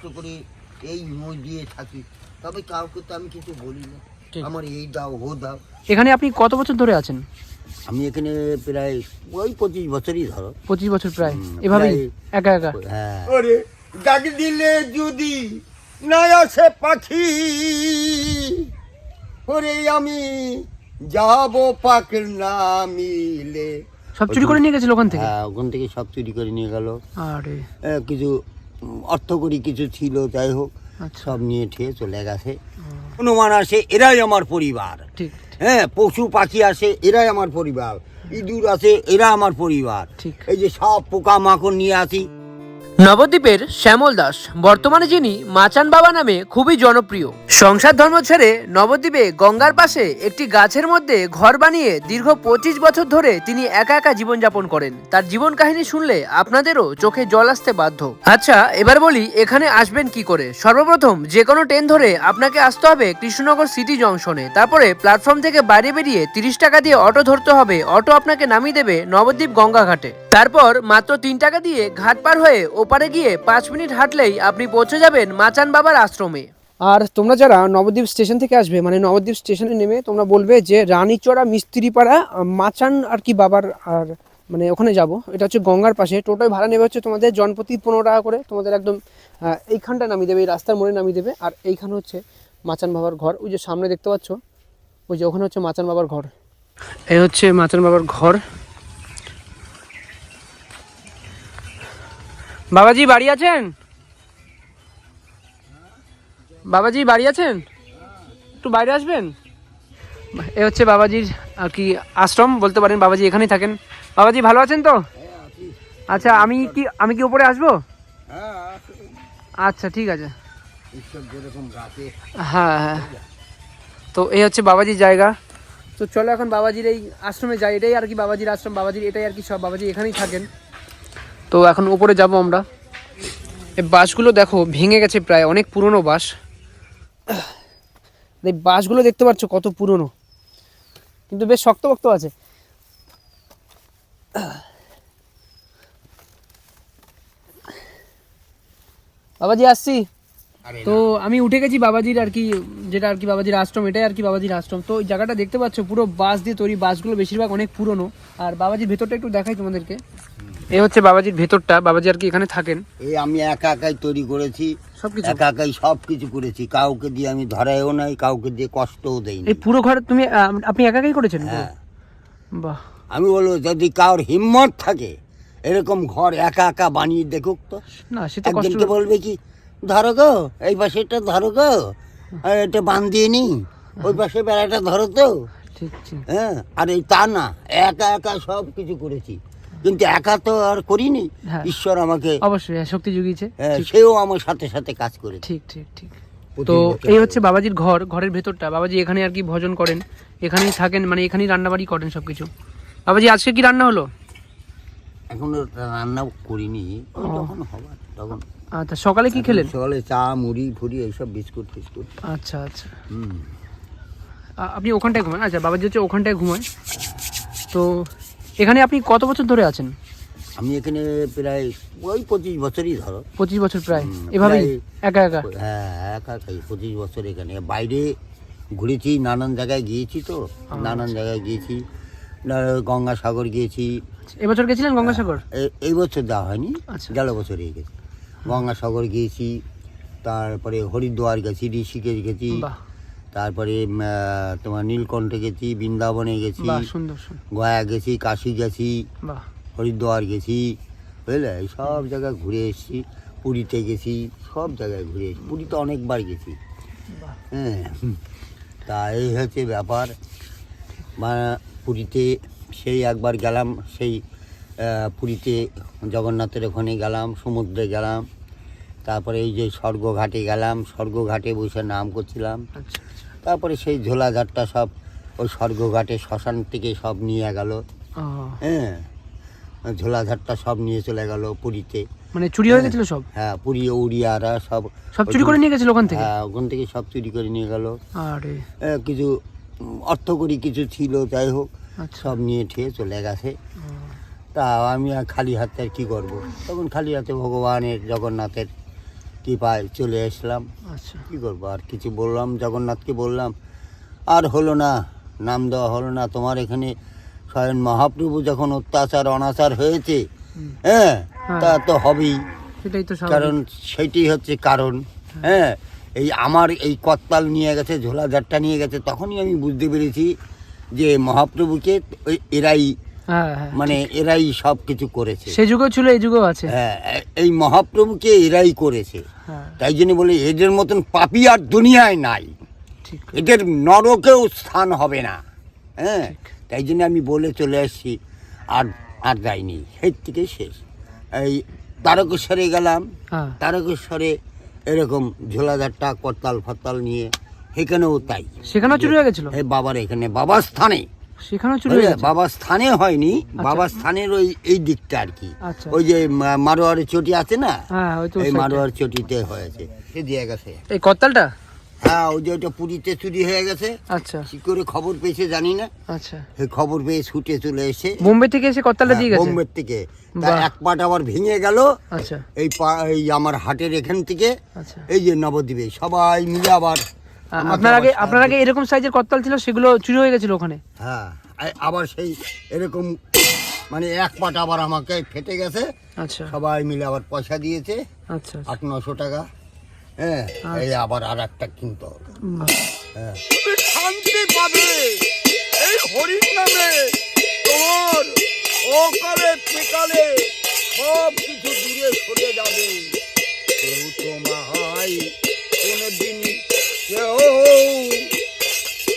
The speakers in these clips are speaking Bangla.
কষ্ট করে এই মই দিয়ে থাকি। তবে কাউকে তো আমি কিছু বলি না। আমার এই দাও ও দাও। এখানে আপনি কত বছর ধরে আছেন? আমি এখানে প্রায় ওই পঁচিশ বছরই ধরো। পঁচিশ বছর প্রায়। হুম, এভাবেই একা একা? হ্যাঁ। ওরে ডাক দিলে যদি না আসে পাখি ওরে আমি যাব পাখির না মিলে সব চুরি করে নিয়ে গেছিল ওখান থেকে? হ্যাঁ ওখান থেকে সব চুরি করে নিয়ে গেল। আরে। কিছু উম, অর্থ করি কিছু ছিল যাই হোক আচ্ছা। সব নিয়ে ঠেয়ে চলে গেছে। হনুমান আসে এরাই আমার পরিবার। হ্যাঁ পশু পাখি আসে এরাই আমার পরিবার। ইঁদুর আছে এরা আমার পরিবার। এই যে সব পোকা মাকড় নিয়ে আসি। নবদ্বীপের শ্যামল দাস, বর্তমানে যিনি মাচান বাবা নামে খুবই জনপ্রিয়। সংসার ধর্ম ছেড়ে নবদ্বীপে গঙ্গার পাশে একটি গাছের মধ্যে ঘর বানিয়ে দীর্ঘ পঁচিশ বছর ধরে তিনি একা একা জীবনযাপন করেন। তার জীবন কাহিনী শুনলে আপনাদেরও চোখে জল আসতে বাধ্য। আচ্ছা এবার বলি এখানে আসবেন কি করে? সর্বপ্রথম যে কোনো ট্রেন ধরে আপনাকে আসতে হবে কৃষ্ণনগর সিটি জংশনে। তারপরে প্ল্যাটফর্ম থেকে বাইরে বেরিয়ে তিরিশ টাকা দিয়ে অটো ধরতে হবে। অটো আপনাকে নামিয়ে দেবে নবদ্বীপ গঙ্গা ঘাটে তারপর মাত্র তিন টাকা দিয়ে ঘাট পার হয়ে ওপারে গিয়ে পাঁচ মিনিট হাঁটলেই আপনি পৌঁছে যাবেন মাচান বাবার আশ্রমে। আর তোমরা যারা নবদ্বীপ স্টেশন থেকে আসবে মানে নবদ্বীপ স্টেশনে নেমে তোমরা বলবে যে রানীচড়া মিস্ত্রিপাড়া মাচান আর কি বাবার আর মানে ওখানে যাব। এটা হচ্ছে গঙ্গার পাশে। টোটোয় ভাড়া নেবে হচ্ছে তোমাদের জনপ্রতি পনেরো টাকা করে। তোমাদের একদম এইখানটা নামিয়ে দেবে এই রাস্তার মোড়ে নামিয়ে দেবে। আর এইখানে হচ্ছে মাচান বাবার ঘর। ওই যে সামনে দেখতে পাচ্ছ ওই যে ওখানে হচ্ছে মাচান বাবার ঘর। এই হচ্ছে মাচান বাবার ঘর। বাবাজি, বাড়ি আছেন? বাবাজি, বাড়ি আছেন? একটু বাইরে আসবেন? এ হচ্ছে বাবাজির আর কি আশ্রম, বলতে পারেন বাবাজি এখানেই থাকেন। বাবাজি, ভালো আছেন তো? আচ্ছা আমি কি আমি কি উপরে আসব? আচ্ছা ঠিক আছে। হ্যাঁ হ্যাঁ। তো এই হচ্ছে বাবাজির জায়গা। তো চলো এখন বাবাজির এই আশ্রমে যাই। এটাই আর কি বাবাজির আশ্রম, বাবাজির এটাই আর কি সব। বাবাজি এখানেই থাকেন। তো এখন উপরে যাব আমরা। এই বাসগুলো দেখো ভেঙে গেছে প্রায় অনেক পুরনো বাস। এই বাসগুলো দেখতে পাচ্ছ কত পুরনো। কিন্তু বেশ শক্ত শক্তপোক্ত আছে। বাবাজি আসছি। তো আমি উঠে গেছি বাবাজির আর কি যেটা আর কি বাবাজির আশ্রম এটাই আর কি বাবাজির আশ্রম। তো ওই জায়গাটা দেখতে পাচ্ছ পুরো বাস দিয়ে তৈরি বাসগুলো বেশিরভাগ অনেক পুরনো। আর বাবাজির ভেতরটা একটু দেখাই তোমাদেরকে। এ হচ্ছে বাবাজির ভেতরটা বাবাজি আর কি এখানে থাকেন। এই আমি একা একাই তৈরি করেছি সবকিছু? একা একাই সব কিছু করেছি কাউকে দিয়ে আমি ধরাইও নাই কাউকে দিয়ে কষ্টও দেইনি। এই পুরো ঘর তুমি আপনি একা একাই করেছেন? হ্যাঁ। বাহ। আমি বলব যদি কারোর হিম্মত থাকে এরকম ঘর একা একা বানিয়ে দেখুক তো। না সে তো কষ্ট। একজনকে বলবে কি ধরো গো এই পাশেটা ধরো গো এটা বান দিয়ে নি ওই পাশে বেড়াটা ধরো তো। হ্যাঁ আর এই তা না একা একা সব কিছু করেছি। কিন্তু একা তো আর করিনি। হ্যাঁ। ঈশ্বর আমাকে অবশ্যই হ্যাঁ, শক্তি জুগিয়েছে। হ্যাঁ, সেও আমার সাথে সাথে কাজ করে ঠিক ঠিক ঠিক। তো এই হচ্ছে বাবাজির ঘর ঘরের ভেতরটা। বাবাজি এখানে আর কি ভজন করেন এখানেই থাকেন মানে এখানেই রান্নাবাড়ি করেন সবকিছু। বাবাজি আজকে কি রান্না হলো? এখনও রান্না করিনি। যখন হবার তখন। আচ্ছা সকালে কি খেলেন? সকালে চা মুড়ি ফুড়ি এইসব বিস্কুট ফিস্কুট আচ্ছা আচ্ছা। হুম। আপনি ওখানটায় ঘুমান? আচ্ছা বাবাজি হচ্ছে ওখানটায় ঘুমায়। তো এখানে আপনি কত বছর ধরে আছেন? আমি এখানে প্রায় ওই পঁচিশ বছরই ধরো। পঁচিশ বছর প্রায়। এভাবেই একা একা? হ্যাঁ একা একাই পঁচিশ বছর এখানে। বাইরে ঘুরেছি নানান জায়গায় গিয়েছি তো। নানান জায়গায় গিয়েছি। গঙ্গাসাগর গিয়েছি। এবছর গেছিলেন গঙ্গাসাগর? এ- এই বছর যাওয়া হয়নি আচ্ছা। গেল বছর এই গেছি। গঙ্গাসাগর গিয়েছি তারপরে হরিদ্বার গেছি ঋষিকেশ গেছি। তারপরে তোমার নীলকণ্ঠে গেছি বৃন্দাবনে গেছি গয়া গেছি কাশি গেছি হরিদ্বার গেছি বুঝলে? এই সব জায়গায় ঘুরে এসেছি পুরীতে গেছি সব জায়গায় ঘুরে এসেছি। পুরীতে অনেকবার গেছি। হ্যাঁ তা এই হচ্ছে ব্যাপার। বা পুরীতে সেই একবার গেলাম সেই পুরীতে জগন্নাথের ওখানে গেলাম সমুদ্রে গেলাম। তারপরে এই যে স্বর্গঘাটে গেলাম স্বর্গঘাটে বসে নাম করছিলাম। আচ্ছা। তারপরে সেই ঝোলাঝাটটা সব ওই স্বর্গঘাটে শ্মশান থেকে সব নিয়ে গেল। হ্যাঁ ঝোলাঝাটটা সব নিয়ে চলে গেল পুরীতে। মানে চুরি হয়ে গেছিল সব? হ্যাঁ পুরী উড়িয়ারা সব সব চুরি করে নিয়ে গেছিল ওখান থেকে? হ্যাঁ ওখান থেকে সব চুরি করে নিয়ে গেল। আরে। কিছু উম, অর্থ করি কিছু ছিল যাই হোক আচ্ছা। সব নিয়ে ঠিয়ে চলে গেছে। তা আমি আর খালি হাতে আর কী করব? তখন খালি হাতে ভগবানের জগন্নাথের কি পায় চলে আসলাম। আচ্ছা। কি করব? আর কিছু বললাম জগন্নাথকে বললাম আর হলো না নাম দেওয়া হলো না। তোমার এখানে স্বয়ং মহাপ্রভু যখন অত্যাচার অনাচার হয়েছে হ্যাঁ হ্যাঁ। তা তো হবেই। কারণ সেটি হচ্ছে কারণ হ্যাঁ। এই আমার এই কত্তাল নিয়ে গেছে ঝোলাঝারটা নিয়ে গেছে তখনই আমি বুঝতে পেরেছি যে মহাপ্রভুকে ওই- এরাই হ্যাঁ হ্যাঁ মানে এরাই সব কিছু করেছে। সে যুগেও ছিল এই যুগেও আছে। হ্যাঁ এই মহাপ্রভুকে এরাই করেছে। হ্যাঁ। তাই জন্য বলি এদের মতন পাপি আর দুনিয়ায় নাই। এদের নরকেও স্থান হবে না। হ্যাঁ তাই জন্য আমি বলে চলে আসছি আর আর যাইনি। সেই থেকে শেষ। এই তারকেশ্বরে গেলাম। হ্যাঁ। তারকেশ্বরে এরকম ঝোলাঝারটা করতাল ফতাল নিয়ে সেখানেও তাই। সেখানেও চুরি হয়ে গেছিল? এই বাবার এখানে বাবার স্থানে। সেখানেও হয়ে বুঝলে? গেছে বাবার স্থানে হয়নি বাবার স্থানের ওই এই দিকটা আর কি। আচ্ছা। ওই যে মারোয়ারের চটি আছে না? হ্যাঁ এই মারোয়ার চটিতে হয়েছে সে দিয়ে গেছে। এই করতালটা? হ্যাঁ ওই যে ওটা পুরীতে চুরি হয়ে গেছে। আচ্ছা। কি করে খবর পেয়েছে জানি না। আচ্ছা। সেই খবর পেয়ে ছুটে চলে এসে বোম্বে থেকে এসে করতালটা দিয়ে গেছে? বোম্বের থেকে। এক পাট আবার ভেঙে গেল। আচ্ছা। এই পা এই আমার হাটের এখান থেকে। আচ্ছা। এই যে নবদ্বীপে সবাই মিলে আবার আপনার আগে আপনার আগে এরকম। সাইজের করতাল ছিল সেগুলো চুরি হয়ে গেছিল ওখানে? হ্যাঁ আবার সেই এরকম মানে এক পাট আবার আমাকে ফেটে গেছে। আচ্ছা। সবাই মিলে আবার পয়সা দিয়েছে। আচ্ছা আট নশো টাকা। হ্যাঁ এই আবার আর একটা কিনতে হবে। হ্যাঁ। শান্তি পাবে। এই হরিণ নামে তোমার অকালে পিকালে সব কিছু দূরে সরে যাবে। কেউ তোমায় কোনোদিন কেউ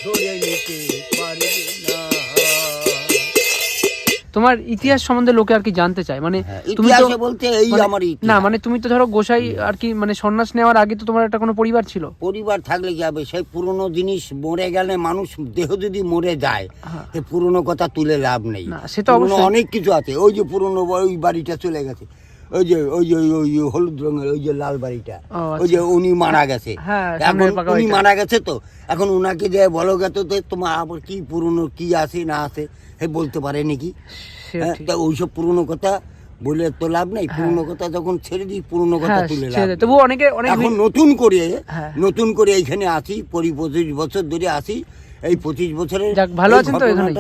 ধরে নিতে পারবে না। তোমার ইতিহাস সম্বন্ধে লোকে আর কি জানতে চায়? মানে হ্যাঁ, তুমি তো বলতে এই মানে- আমার না মানে তুমি তো ধরো গোসাই আর কি মানে সন্ন্যাস নেওয়ার আগে তো তোমার একটা কোনো পরিবার ছিল? পরিবার থাকলে কি হবে? সেই পুরনো জিনিস মরে গেলে মানুষ দেহ যদি মরে যায় হ্যাঁ। সে পুরনো কথা তুলে লাভ নেই। সে তো অবশ্যই। অনেক কিছু আছে। ওই যে পুরনো ওই বাড়িটা চলে গেছে। ওই যে ওই যে ওই হলুদ রঙের ওই যে লাল বাড়িটা। ওই যে উনি মারা গেছে। হ্যাঁ, এখন উনি মারা গেছে তো। এখন উনাকে যে বলো তোমার আবার কি পুরনো কি আছে না আছে সে বলতে পারে নাকি? হ্যাঁ, তা ওইসব পুরনো কথা বলে তো লাভ নেই। পুরনো কথা যখন ছেড়ে দিই পুরনো কথা হ্যাঁ তুলে লাভ। তবু অনেকে অনেক এখন নতুন করে হ্যাঁ। নতুন করে এইখানে পরি পঁচিশ বছর ধরে আছি এই পঁচিশ বছরের ভালো আছেন তো এখানে?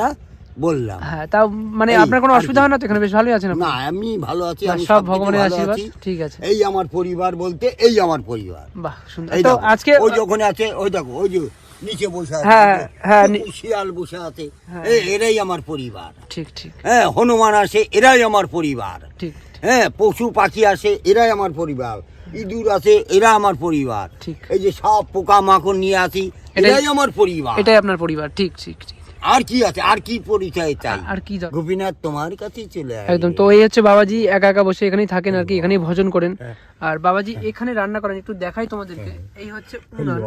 বললাম। হ্যাঁ তাও মানে আপনার কোনো অসুবিধা হয় না তো? এখানে বেশ ভালোই আছেন না আমি ভালো আছি আমি সব ভগবানের আশীর্বাদ ঠিক আছে। এই আমার পরিবার বলতে এই আমার পরিবার। বাহ সুন্দর। তো আজকে ওই যখন আছে ওই দেখো ওই যে নিচে বসে আছে হ্যাঁ, হ্যাঁ, শিয়াল বসে আছে। হ্যাঁ। এই এরাই আমার পরিবার। ঠিক ঠিক। হ্যাঁ হনুমান আসে এরাই আমার পরিবার। ঠিক হ্যাঁ পশু পাখি আসে এরাই আমার পরিবার। ইঁদুর আছে এরা আমার পরিবার। ঠিক। এই যে সব পোকা মাকড় নিয়ে আসি এটাই- এরাই আমার পরিবার। এটাই আপনার পরিবার ঠিক ঠিক ঠিক। আর কি আছে? আর কি পরিচয় চাই? আর কি গোপীনাথ তোমার কাছেই চলে আসে একদম তো এই হচ্ছে বাবাজি একা একা বসে এখানেই থাকেন আর কি এখানেই ভজন করেন। হ্যাঁ। আর বাবাজি এখানে রান্না করেন একটু দেখাই তোমাদেরকে। এই হচ্ছে উনান।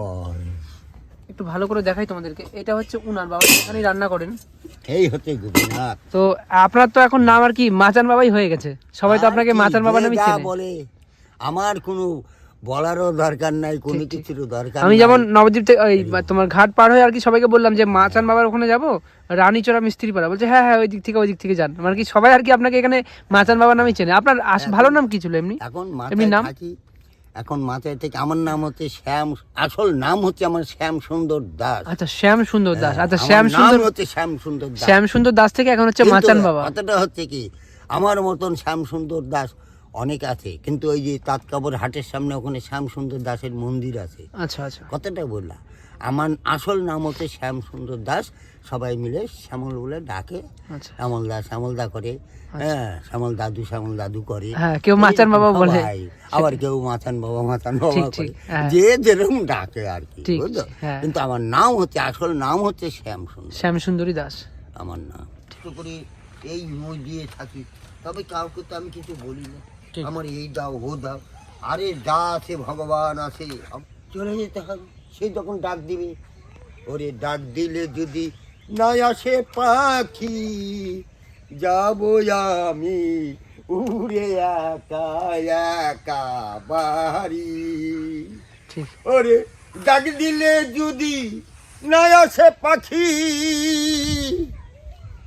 একটু ভালো করে দেখাই তোমাদেরকে। এটা হচ্ছে উনান বাবাজি এখানেই রান্না করেন। এই হচ্ছে গোপীনাথ। তো আপনার তো এখন নাম আর কি মাচান বাবাই হয়ে গেছে। সবাই তো আপনাকে মাচান বাবা যে নামই চেনে। বলে আমার কোনো বলারও দরকার নাই কোনো। কিছুরও দরকার আমি যেমন নবদ্বীপ থেকে ওই তোমার ঘাট পার হয়ে আর কি সবাইকে বললাম যে মাচান বাবার ওখানে যাব রানীচড়া মিস্ত্রি পাড়া। বলছে হ্যাঁ হ্যাঁ ওই দিক থেকে ওই দিক থেকে যান। মানে কি সবাই আর কি আপনাকে এখানে মাচান বাবার নামই চেনে? আপনার ভালো নাম কি ছিল এমনি? এখন এমনি নাম? থাকি এখন মাথায় থেকে আমার নাম হচ্ছে শ্যাম আসল নাম হচ্ছে আমার শ্যাম সুন্দর দাস। আচ্ছা শ্যাম সুন্দর দাস। হ্যাঁ, আচ্ছা শ্যাম সুন্দর হচ্ছে শ্যাম সুন্দর দাস। শ্যাম সুন্দর দাস থেকে এখন হচ্ছে মাচান বাবা। কথাটা হচ্ছে কি আমার মতন শ্যাম সুন্দর দাস অনেক আছে। কিন্তু ওই যে তাঁতকাপড় হাটের সামনে ওখানে শ্যাম সুন্দর দাসের মন্দির আছে। আচ্ছা আচ্ছা। কথাটা বললাম আমার আসল নাম হচ্ছে শ্যাম সুন্দর দাস সবাই মিলে শ্যামল বলে ডাকে। আচ্ছা। শ্যামল দাস শ্যামল দা করে। হ্যাঁ শ্যামল দাদু শ্যামল দাদু করে। হ্যাঁ, কেউ মাচান বাবা বলে। আবার কেউ মাচান বাবা মাচান বাবা করে। হ্যাঁ। যে যেরকম ডাকে আর কি বুঝলো? হ্যাঁ। কিন্তু আমার নাম হচ্ছে আসল নাম হচ্ছে শ্যাম সুন্দর শ্যাম সুন্দরী দাস। আমার নাম। করে এই মই দিয়ে থাকি। তবে কাউকে তো আমি কিছু বলি না। আমার এই দাও ও দাও। আরে যা আছে ভগবান আছে। চলে যেতে হবে। সে যখন ডাক দিবে ওরে ডাক দিলে যদি না আসে পাখি যাব আমি উড়ে একা একা বাড়ি। ওরে ডাক দিলে যদি না আসে পাখি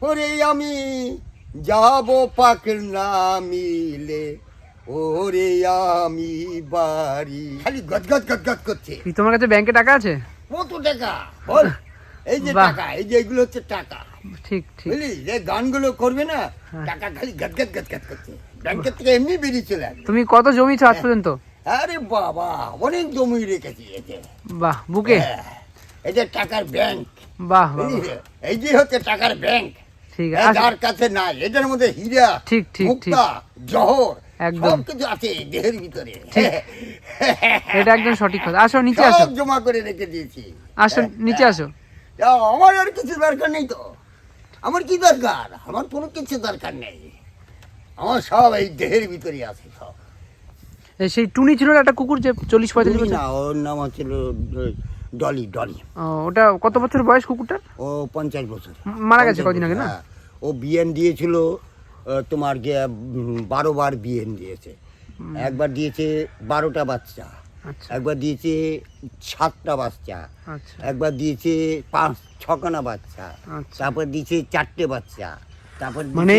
ওরে আমি যাব পাখ না মিলে। ওরে আমি বাড়ি। খালি গদ গদ গদ গদ করছে। কি তোমার কাছে ব্যাংকে টাকা আছে? কত টাকা? বল এই যে টাকা এই যে এগুলো হচ্ছে টাকা। ঠিক ঠিক। বুঝলি? যে গানগুলো করবে না হ্যাঁ। টাকা খালি গদ গদ গদ গদ করছে। ব্যাংকের থেকে এমনি বেরিয়ে চলে তুমি কত জমি আজ পর্যন্ত? আরে বাবা অনেক জমি রেখেছি এতে বাহ বুকে? হ্যাঁ, এই যে টাকার ব্যাংক। বাহ বাহ এই যে হচ্ছে টাকার ব্যাংক। ঠিক হ্যাঁ, আছে। যার কাছে নাই এটার মধ্যে হীরা ঠিক, ঠিক, মুক্তা জহর একদম। কিছু আছে দেহের ভিতরে। এটা একদম সঠিক কথা। আসো নিচে আসো। সব জমা করে রেখে দিয়েছি। আসো নিচে আসো। আমার আর কিছু দরকার নেই তো। আমার কি দরকার? আমার কোনো কিছু দরকার নেই। আমার সব এই দেহের ভিতরে আছে সব। সেই টুনি ছিল একটা কুকুর যে চল্লিশ পঁয়তাল্লিশ না ওর নাম হচ্ছিল ডলি ডলি। ওটা কত বছর বয়স কুকুরটার? ও পঞ্চাশ বছর। মারা গেছে কদিন আগে না? হ্যাঁ। ও বিএন দিয়েছিল তোমার গিয়ে বারো বার বিএন দিয়েছে। একবার দিয়েছে বারোটা বাচ্চা আচ্ছা। একবার দিয়েছে সাতটা বাচ্চা আচ্ছা। একবার দিয়েছে পাঁচ ছখানা বাচ্চা আচ্ছা। তারপর দিয়েছে চারটে বাচ্চা তারপর মানে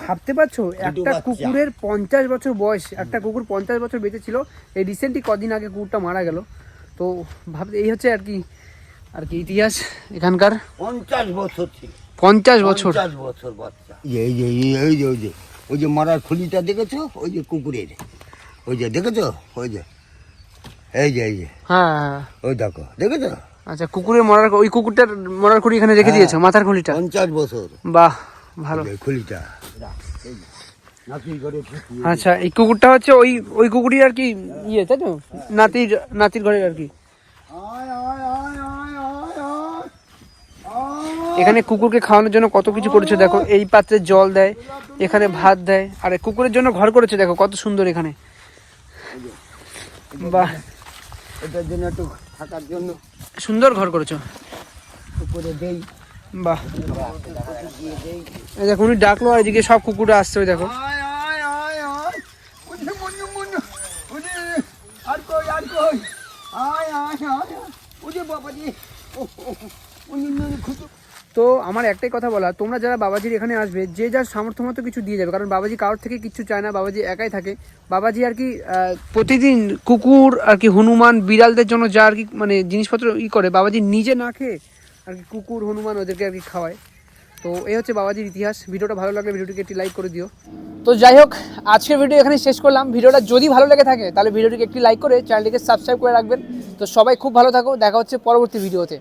ভাবতে পারছ একটা কুকুরের পঞ্চাশ বছর বয়স একটা কুকুর পঞ্চাশ বছর বেঁচে ছিল এই রিসেন্টলি কদিন আগে কুকুরটা মারা গেল। তো ভাবতে এই হচ্ছে আর কি আর কি ইতিহাস এখানকার। পঞ্চাশ বছর ছিল। পঞ্চাশ বছর পঞ্চাশ বছর। বাচ্চা। এই যে এই যে ওই যে ওই যে মরার খুলিটা দেখেছ? ওই যে কুকুরের। ওই যে দেখেছ? ওই যে এই যে এই যে। হ্যাঁ হ্যাঁ ওই দেখো দেখেছ? আচ্ছা কুকুরের মরার ওই কুকুরটার মরার খুঁড়ি এখানে রেখে হ্যাঁ। দিয়েছ মাথার খুলিটা? পঞ্চাশ বছর। বাহ ভালো। ঘরে আচ্ছা এই কুকুরটা হচ্ছে ওই ওই কুকুরই আর কি ইয়ে তাই তো? নাতির নাতির ঘরের আর কি আয়, আয়, আয়, আয়, আয়, আয়। আয়। এখানে কুকুরকে খাওয়ানোর জন্য কত কিছু করেছে দেখো। এই পাত্রে জল দেয় এখানে ভাত দেয় আর কুকুরের জন্য ঘর করেছে দেখো কত সুন্দর এখানে। বাহ। এটার জন্য একটু থাকার জন্য সুন্দর ঘর করেছ। উপরে দেই। বাহ। এই দেখো উনি ডাকলো আর এদিকে সব কুকুররা আসছে ওই দেখো। আয় আয় আয় ওরে ও খুঁজে। তো আমার একটাই কথা বলা, তোমরা যারা বাবাজির এখানে আসবে, যে যার সামর্থ্য মতো কিছু দিয়ে যাবে, কারণ বাবাজি কারোর থেকে কিছু চায় না, বাবাজি একাই থাকে। বাবাজি আর কি প্রতিদিন কুকুর আর কি হনুমান বিড়ালদের জন্য যা আর কি মানে জিনিসপত্র ই করে, বাবাজি নিজে না খেয়ে আর কি কুকুর, হনুমান ওদেরকে আর কি খাওয়ায়। তো এই হচ্ছে বাবাজির ইতিহাস। ভিডিওটা ভালো লাগলে ভিডিওটিকে একটি লাইক করে দিও। তো যাই হোক, আজকের ভিডিও এখানে শেষ করলাম। ভিডিওটা যদি ভালো লেগে থাকে, তাহলে ভিডিওটিকে একটি লাইক করে চ্যানেলটিকে সাবস্ক্রাইব করে রাখবেন। তো সবাই খুব ভালো থাকো। দেখা হচ্ছে পরবর্তী ভিডিওতে।